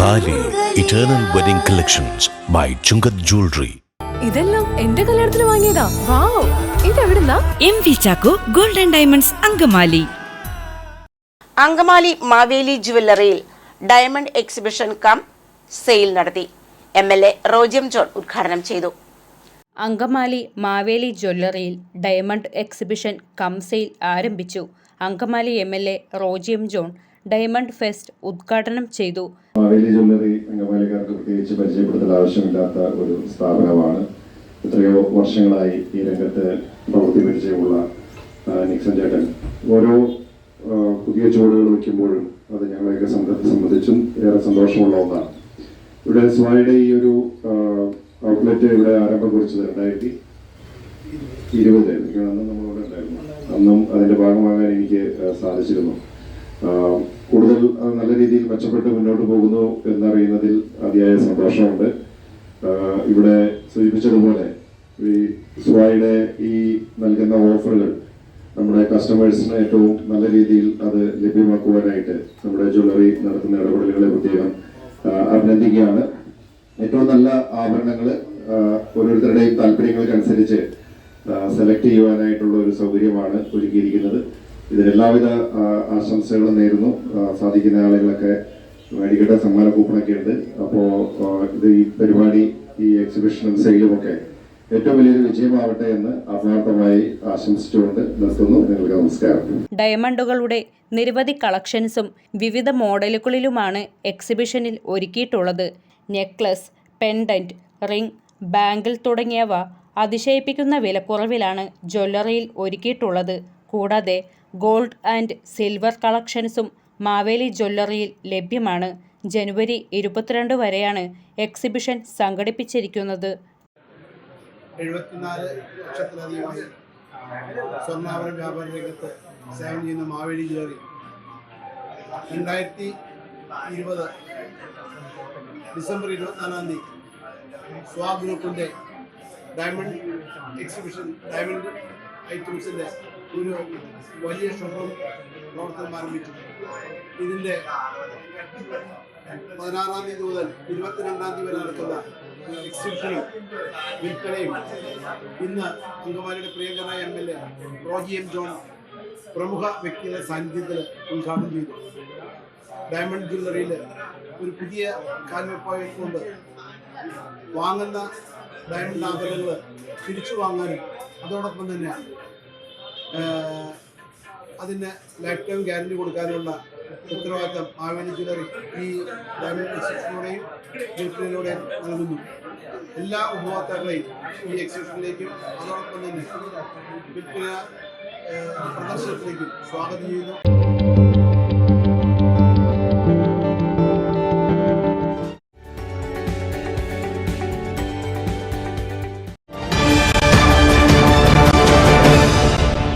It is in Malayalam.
Thali eternal wedding collections by Chungath jewellery ഇതെല്ലാം എന്റെ കല്യാണത്തിന് വാങ്ങിയതാ. Wow. ഇതെവിടുന്നാ? M V Chacko golden diamonds Angamaly. Angamaly Maveli ജുവല്ലറിയിൽ diamond exhibition cum sale നടത്തി. എം എൽ എ റോജിയം ജോൺ ഉദ്ഘാടനം ചെയ്തു. അങ്കമാലി മാവേലി ജ്വല്ലറിയിൽ ഡയമണ്ട് എക്സിബിഷൻ കം സെയിൽ ആരംഭിച്ചു. അങ്കമാലി എം എൽ എ റോജിയം ജോൺ ഡയമണ്ട് ഫെസ്റ്റ് ഉദ്ഘാടനം ചെയ്തു. മാവേലി ജ്വല്ലറി അംഗമാലിക്കാർക്ക് പ്രത്യേകിച്ച് പരിചയപ്പെടുത്തൽ ആവശ്യമില്ലാത്ത ഒരു സ്ഥാപനമാണ്. എത്രയോ വർഷങ്ങളായി ഈ രംഗത്ത് പ്രവൃത്തി പരിചയമുള്ള നിക്സൺ ചേട്ടൻ. ഓരോ പുതിയ ചുവടുകൾ വയ്ക്കുമ്പോഴും അത് ഞങ്ങളെയൊക്കെ സംബ- സംബന്ധിച്ചും ഏറെ സന്തോഷമുള്ള ഒന്നാണ്. ഇവിടെ സ്വായുടെ ഈ ഒരു ഔട്ട്ലെറ്റ് ഇവിടെ ആരംഭം കുറിച്ചത് രണ്ടായിരത്തി ഇരുപത് എനിക്ക് അന്ന് അതിന്റെ ഭാഗമാകാൻ എനിക്ക് സാധിച്ചിരുന്നു. കൂടുതൽ നല്ല രീതിയിൽ മെച്ചപ്പെട്ട് മുന്നോട്ട് പോകുന്നു എന്നറിയുന്നതിൽ അതിയായ സന്തോഷമുണ്ട്. ഇവിടെ സൂചിപ്പിച്ചതുപോലെ ഈ സ്വായുടെ ഈ നൽകുന്ന ഓഫറുകൾ നമ്മുടെ കസ്റ്റമേഴ്സിന് ഏറ്റവും നല്ല രീതിയിൽ അത് ലഭ്യമാക്കുവാനായിട്ട് നമ്മുടെ ജ്വല്ലറി നടത്തുന്ന ഇടപെടലുകളെ പ്രത്യേകം അഭിനന്ദിക്കുകയാണ്. ഏറ്റവും നല്ല ആഭരണങ്ങൾ ഓരോരുത്തരുടെയും താല്പര്യങ്ങൾക്കനുസരിച്ച് സെലക്ട് ചെയ്യുവാനായിട്ടുള്ള ഒരു സൗകര്യമാണ് ഒരുക്കിയിരിക്കുന്നത്. ഇതിന് എല്ലാവിധ ആശംസകളും നേരുന്നു. സാധിക്കുന്ന ആളുകളൊക്കെ മേടിക്കട്ടെ സമ്മാന കൂപ്പണൊക്കെ ഉണ്ട് അപ്പോൾ ഇത് ഈ പരിപാടി ഈ എക്സിബിഷനും സെയിലും ഒക്കെ ഏറ്റവും വലിയൊരു വിജയമാവട്ടെ എന്ന് ആത്മാർത്ഥമായി ആശംസിച്ചുകൊണ്ട് നിർത്തുന്നു. നിങ്ങൾക്ക് നമസ്കാരം. ഡയമണ്ടുകളുടെ നിരവധി കളക്ഷൻസും വിവിധ മോഡലുകളിലുമാണ് എക്സിബിഷനിൽ ഒരുക്കിയിട്ടുള്ളത്. നെക്ലസ് പെൻഡന്റ് റിംഗ് ബാങ്കിൾ തുടങ്ങിയവ അതിശയിപ്പിക്കുന്ന വിലക്കുറവിലാണ് ജ്വല്ലറിയിൽ ഒരുക്കിയിട്ടുള്ളത്. കൂടാതെ ഗോൾഡ് ആൻഡ് സിൽവർ കളക്ഷൻസും മാവേലി ജ്വല്ലറിയിൽ ലഭ്യമാണ്. ജനുവരി ഇരുപത്തിരണ്ട് വരെയാണ് എക്സിബിഷൻ സംഘടിപ്പിച്ചിരിക്കുന്നത്. എഴുപത്തിനാല് ലക്ഷത്തിലധികമായി സ്വർണാഭരണ വ്യാപാര രംഗത്ത് സേവനം ചെയ്യുന്ന മാവേലി ജ്വല്ലറി രണ്ടായിരത്തി ഇരുപത് ഡിസംബർ ഇരുപത്തിനാലാം തീയതി സ്വാ ഗ്രൂപ്പിന്റെ ഡയമണ്ട് എക്സിബിഷൻ ഡയമണ്ട് ഐറ്റംസിന്റെ ഒരു വലിയ ഷോറൂം പ്രവർത്തനം ആരംഭിച്ചു ഇതിന്റെ പതിനാറാം തീയതി മുതൽ ഇരുപത്തിരണ്ടാം തീയതി വരെ നടക്കുന്ന എക്സിബിഷനും വിൽപ്പനയും ഇന്ന് അങ്കമാലിയുടെ പ്രിയങ്കരായ M L A Roji M John പ്രമുഖ വ്യക്തിയുടെ സാന്നിധ്യത്തിൽ ഉദ്ഘാടനം ചെയ്തു. ഡയമണ്ട് ജ്വല്ലറിയിൽ ഒരു പുതിയ കാൽവെപ്പായിക്കൊണ്ട് വാങ്ങുന്ന ഡയമണ്ട് ആഭരണങ്ങൾ തിരിച്ചു വാങ്ങാനും അതോടൊപ്പം തന്നെ അതിന് ലൈഫ് ടൈം ഗ്യാരണ്ടി കൊടുക്കാനുള്ള ഉത്തരവാദിത്തം മാവേലി ജ്വല്ലറി ഈ ഡയമണ്ട് എക്സിബിഷനിലൂടെയും വിൽപ്പനയിലൂടെയും നൽകുന്നു. എല്ലാ ഉപഭോക്താക്കളെയും ഈ എക്സിബിഷനിലേക്കും അതോടൊപ്പം തന്നെ പ്രദർശനത്തിലേക്കും സ്വാഗതം ചെയ്യുന്നു.